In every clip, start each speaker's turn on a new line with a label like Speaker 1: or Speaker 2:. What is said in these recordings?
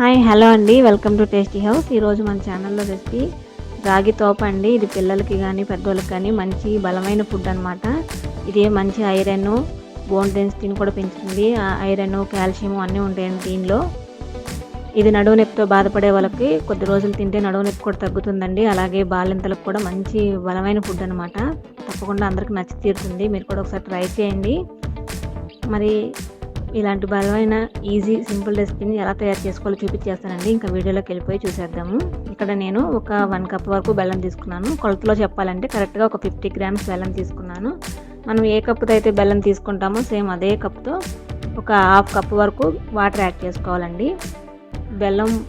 Speaker 1: Hi hello అండి. Welcome to tasty house. ఈరోజు మన ఛానల్లో రెసిపీ రాగి తోప అండి. ఇది పిల్లలకి కానీ పెద్దోళ్ళకి కానీ మంచి బలమైన ఫుడ్ అనమాట ఇది మంచి ఐరన్ బోన్ డెన్సిటీని కూడా పెంచుతుంది. ఐరన్ కాల్షియం అన్నీ ఉంటాయండి దీనిలో. ఇది నడువు నొప్పితో బాధపడే వాళ్ళకి కొద్ది రోజులు తింటే నడువు నొప్పి కూడా తగ్గుతుందండి. అలాగే బాలింతలకు కూడా మంచి బలమైన ఫుడ్ అనమాట తప్పకుండా అందరికి నచ్చి తీరుతుంది. మీరు కూడా ఒకసారి ట్రై చేయండి. మరి ఇలాంటి బలమైన ఈజీ సింపుల్ రెసిపీని ఎలా తయారు చేసుకోవాలో చూపించేస్తానండి. ఇంకా వీడియోలోకి వెళ్ళిపోయి చూసేద్దాము. ఇక్కడ నేను ఒక వన్ కప్ వరకు బెల్లం తీసుకున్నాను. కొలతలో చెప్పాలంటే కరెక్ట్గా ఒక ఫిఫ్టీ గ్రామ్స్ బెల్లం తీసుకున్నాను. మనం ఏ కప్పుతో అయితే బెల్లం తీసుకుంటామో సేమ్ అదే కప్తో ఒక హాఫ్ కప్ వరకు వాటర్ యాడ్ చేసుకోవాలండి. బెల్లం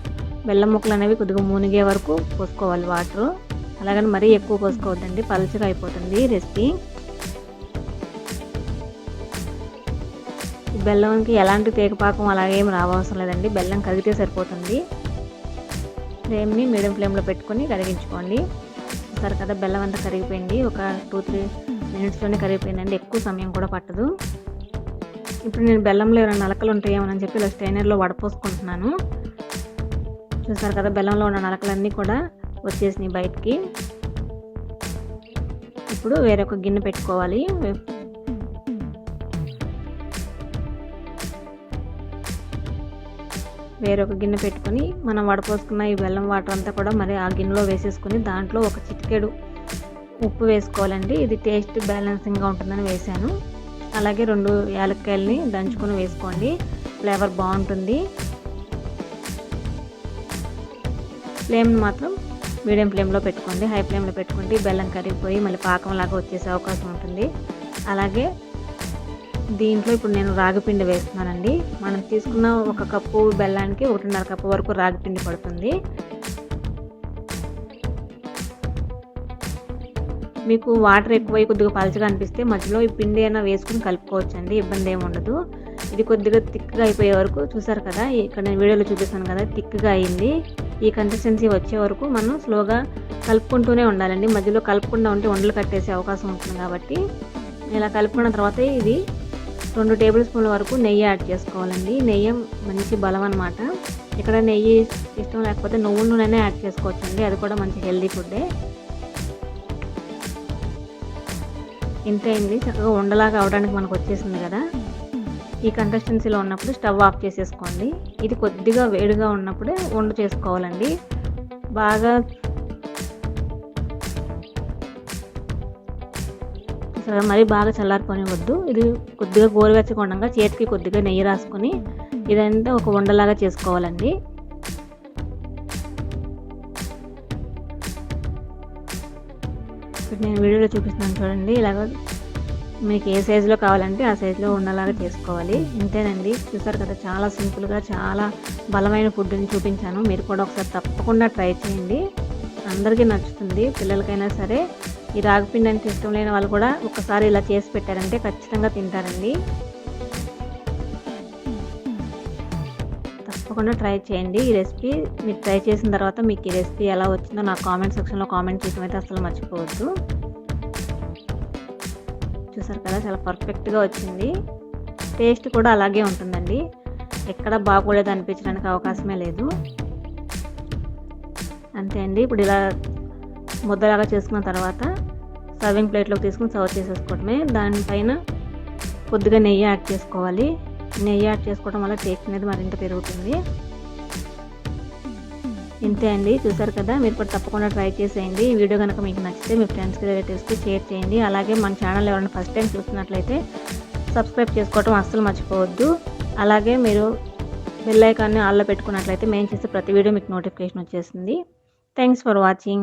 Speaker 1: బెల్లం ముక్కలు అనేవి కొద్దిగా మునిగే వరకు పోసుకోవాలి వాటర్. అలాగని మరీ ఎక్కువ పోసుకోవద్దండి. పలచగా అయిపోతుంది రెసిపీ బెల్లంకి ఎలాంటి తేగపాకం అలాగేం రావవసరం లేదండి. బెల్లం కరిగితే సరిపోతుంది. ఫ్లేమ్ని మీడియం ఫ్లేమ్లో పెట్టుకొని కరిగించుకోండి. సరే కదా బెల్లం అంతా కరిగిపోయింది. ఒక టూ త్రీ మినిట్స్లోనే కరిగిపోయిందండి. ఎక్కువ సమయం కూడా పట్టదు. ఇప్పుడు నేను బెల్లంలో ఏమైనా నలకలు ఉంటాయేమోనని చెప్పి ఇలా స్ట్రైనర్లో వడపోసుకుంటున్నాను. చూసారు కదా బెల్లంలో ఉన్న నలకలన్నీ కూడా వచ్చేసినాయి బయటికి. ఇప్పుడు వేరొక గిన్నె పెట్టుకోవాలి. వేరొక గిన్నె పెట్టుకొని మనం వడపోసుకున్న ఈ బెల్లం వాటర్ అంతా కూడా మరి ఆ గిన్నెలో వేసేసుకొని దాంట్లో ఒక చిటికెడు ఉప్పు వేసుకోవాలండి. ఇది టేస్ట్ బ్యాలెన్సింగ్గా ఉంటుందని వేసాను అలాగే రెండు యాలక్కాయలని దంచుకొని వేసుకోండి. ఫ్లేవర్ బాగుంటుంది. ఫ్లేమ్ మాత్రం మీడియం ఫ్లేమ్లో పెట్టుకోండి. హై ఫ్లేమ్లో పెట్టుకుంటే బెల్లం కరిగిపోయి మళ్ళీ పాకంలాగా వచ్చేసే అవకాశం ఉంటుంది. అలాగే దీంట్లో ఇప్పుడు నేను రాగిపిండి వేస్తున్నానండి. మనం తీసుకున్న ఒక కప్పు బెల్లానికి ఒకటిన్నర కప్పు వరకు రాగిపిండి పడుతుంది. మీకు వాటర్ ఎక్కువై కొద్దిగా పలచగా అనిపిస్తే మధ్యలో ఈ పిండి అయినా వేసుకుని కలుపుకోవచ్చండి. ఇబ్బంది ఏమి ఉండదు. ఇది కొద్దిగా థిక్గా అయిపోయే వరకు చూసారు కదా ఇక్కడ నేను వీడియోలో చూపిస్తాను కదా థిక్గా అయింది. ఈ కన్సిస్టెన్సీ వచ్చే వరకు మనం స్లోగా కలుపుకుంటూనే ఉండాలండి. మధ్యలో కలుపుకుండా ఉంటే వండలు కట్టేసే అవకాశం ఉంటుంది కాబట్టి. ఇలా కలుపుకున్న తర్వాత ఇది రెండు టేబుల్ స్పూన్ల వరకు నెయ్యి యాడ్ చేసుకోవాలండి. నెయ్యి మంచి బలం అనమాట ఇక్కడ నెయ్యి ఇష్టం లేకపోతే నువ్వుల నూనెనే యాడ్ చేసుకోవచ్చండి. అది కూడా మంచి హెల్దీ ఫుడ్డే. ఇంతే అయింది చక్కగా ఉండలాగా అవడానికి మనకు వచ్చేసింది కదా. ఈ కన్సిస్టెన్సీలో ఉన్నప్పుడు స్టవ్ ఆఫ్ చేసేసుకోండి. ఇది కొద్దిగా వేడిగా ఉన్నప్పుడే వండు చేసుకోవాలండి. బాగా మరీ బాగా చల్లారిపోనివద్దు ఇది కొద్దిగా గోరువెచ్చగా ఉండగా చేతికి కొద్దిగా నెయ్యి రాసుకొని ఇదంతా ఒక ఉండలాగా చేసుకోవాలండి. ఇప్పుడు నేను వీడియోలో చూపిస్తున్నాను చూడండి. ఇలాగ మీకు ఏ సైజులో కావాలంటే ఆ సైజులో ఉండలాగా చేసుకోవాలి. ఇంతేనండి. చూసారు కదా చాలా సింపుల్గా చాలా బలమైన ఫుడ్ని చూపించాను. మీరు కూడా ఒకసారి తప్పకుండా ట్రై చేయండి. అందరికీ నచ్చుతుంది. పిల్లలకైనా సరే ఈ రాగిపిండి అంటే ఇష్టం లేని వాళ్ళు కూడా ఒకసారి ఇలా చేసి పెట్టారంటే ఖచ్చితంగా తింటారండి. తప్పకుండా ట్రై చేయండి ఈ రెసిపీ. మీరు ట్రై చేసిన తర్వాత మీకు ఈ రెసిపీ ఎలా వచ్చిందో నా కామెంట్ సెక్షన్లో కామెంట్ చేయడం అయితే అసలు మర్చిపోవద్దు. చూసారు కదా చాలా పర్ఫెక్ట్గా వచ్చింది. టేస్ట్ కూడా అలాగే ఉంటుందండి. ఎక్కడ బాగోలేదు అనిపించడానికి అవకాశమే లేదు. అంతే అండి. ఇప్పుడు ఇలా ముద్దలాగా చేసుకున్న తర్వాత సర్వింగ్ ప్లేట్లోకి తీసుకుని సర్వ్ చేసేసుకోవడమే. దానిపైన కొద్దిగా నెయ్యి యాడ్ చేసుకోవాలి. నెయ్యి యాడ్ చేసుకోవడం వల్ల టేస్ట్ అనేది మరింత పెరుగుతుంది. ఇంతే అండి. చూసారు కదా? మీరు కూడా తప్పకుండా ట్రై చేసేయండి. ఈ వీడియో కనుక మీకు నచ్చితే మీ ఫ్రెండ్స్కి రిలేటివ్స్కి షేర్ చేయండి. అలాగే మన ఛానల్ ఎవరైనా ఫస్ట్ టైం చూస్తున్నట్లయితే సబ్స్క్రైబ్ చేసుకోవడం అస్సలు మర్చిపోవద్దు. అలాగే మీరు బెల్ ఐకాన్ని ఆల్లో పెట్టుకున్నట్లయితే మేము చేసే ప్రతి వీడియో మీకు నోటిఫికేషన్ వచ్చేసింది థ్యాంక్స్ ఫర్ వాచింగ్.